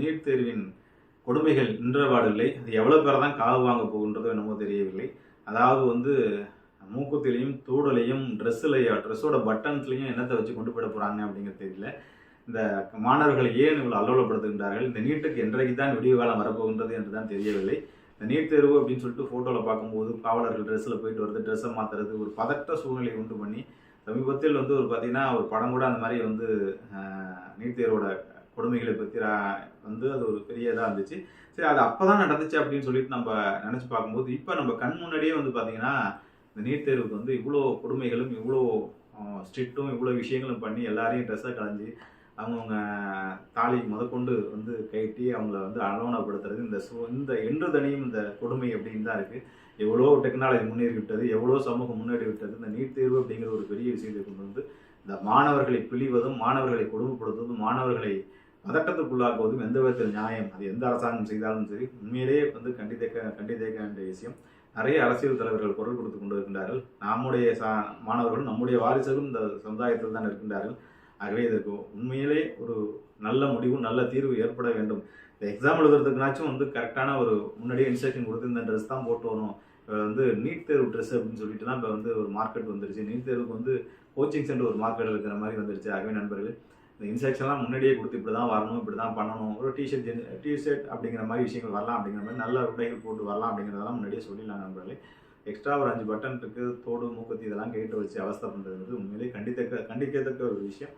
NEET தேர்வின் கொடுமைகள் நின்றபாடில்லை அது எவ்வளோ பேர் தான் காவு வாங்க போகின்றதோ என்னமோ தெரியவில்லை. அதாவது வந்து மூக்குத்திலையும் தூடலையும் ட்ரெஸ்ஸுலையோ ட்ரெஸ்ஸோட பட்டன்ஸ்லையும் என்னத்தை வச்சு கொண்டு போயிட போகிறாங்க அப்படிங்கிறது தெரியல. இந்த மாணவர்களை ஏன் இவ்வளோ அல்லோலப்படுத்துகின்றார்கள் இந்த நீட்டுக்கு என்றைக்கு தான் விடிவு காலம் வரப்போகின்றது என்று தான் தெரியவில்லை. இந்த நீட் தேர்வு அப்படின்னு சொல்லிட்டு ஃபோட்டோவில் பார்க்கும்போது காவலர்கள் ட்ரெஸ்ஸில் போயிட்டு வருது ட்ரெஸ்ஸை மாற்றுறது ஒரு பதட்ட சூழ்நிலையை உண்டு பண்ணி சமீபத்தில் வந்து ஒரு பார்த்திங்கன்னா ஒரு படம் கூட அந்த மாதிரி வந்து நீட் தேர்வோட கொடுமைகளை பற்றி வந்து அது ஒரு பெரிய இதாக இருந்துச்சு. சரி அது அப்போ தான் நடந்துச்சு அப்படின்னு சொல்லிட்டு நம்ம நினச்சி பார்க்கும்போது இப்போ நம்ம கண் முன்னாடியே வந்து பார்த்தீங்கன்னா இந்த நீட் தேர்வுக்கு வந்து இவ்வளோ கொடுமைகளும் இவ்வளோ ஸ்ட்ரிக்ட்டும் இவ்வளோ விஷயங்களும் பண்ணி எல்லாரையும் ட்ரெஸ்ஸை கலைஞ்சி அவங்கவுங்க தாலி முதற்கொண்டு வந்து கட்டி அவங்கள வந்து அலோனப்படுத்துறது இந்த சு இந்த என்று தனியும் இந்த கொடுமை அப்படின்னு தான் இருக்குது எவ்வளோ டெக்னாலஜி முன்னேறி விட்டது எவ்வளோ சமூகம் முன்னேறி விட்டது இந்த நீட் தேர்வு அப்படிங்கிற ஒரு பெரிய விஷயத்தை கொண்டு வந்து இந்த மாணவர்களை பிழிவதும் மாணவர்களை கொடுமைப்படுத்துவதும் மாணவர்களை பதட்டத்துக்குள்ளாக்குவதும் எந்த விதத்தில் நியாயம்? அது எந்த அரசாங்கம் செய்தாலும் சரி உண்மையிலேயே வந்து கண்டித்தேக்க கண்டித்தேக்க வேண்டிய விஷயம். நிறைய அரசியல் தலைவர்கள் குரல் கொடுத்து கொண்டு இருக்கின்றார்கள் நம்முடைய சா மாணவர்களும் நம்முடைய வாரிசுகளும் இந்த சமுதாயத்தில் தான் இருக்கின்றார்கள். ஆகவே இதற்கு உண்மையிலே ஒரு நல்ல முடிவு நல்ல தீர்வு ஏற்பட வேண்டும். இந்த எக்ஸாம் எழுதுறதுக்குனாச்சும் வந்து கரெக்டான ஒரு முன்னாடியே இன்ஸ்ட்ரக்ஷன் கொடுத்து இந்த ட்ரெஸ் தான் போட்டு வரணும். இப்போ வந்து நீட் தேர்வு ட்ரெஸ் அப்படின்னு சொல்லிட்டு தான் இப்போ வந்து ஒரு மார்க்கெட் வந்துருச்சு. நீட் தேர்வுக்கு வந்து கோச்சிங் சென்டர் ஒரு மார்க்கெட் இருக்கிற மாதிரி வந்துருச்சு. ஆகவே நண்பர்கள் இந்த இன்ஸ்ட்ரக்ஷன்லாம் முன்னாடியே கொடுத்து இப்படி தான் வரணும் இப்படி தான் பண்ணணும். ஒரு டிஷர்ட் டிஷர்ட் அப்படிங்கிற மாதிரி விஷயங்கள் வரலாம் அப்படிங்கிற மாதிரி நல்ல உடைகள் போட்டு வரலாம் அப்படிங்கிறதெல்லாம் முன்னாடியே சொல்லிடலாம் நண்பர்களே. எக்ஸ்ட்ரா ஒரு அஞ்சு பட்டன் இருக்குது தோடு மூக்குத்தி இதெல்லாம் கேட்டு வச்சு அவஸ்தை பண்ணுறது வந்து உண்மையிலேயே கண்டித்தக்க கண்டிக்கத்தக்க ஒரு விஷயம்.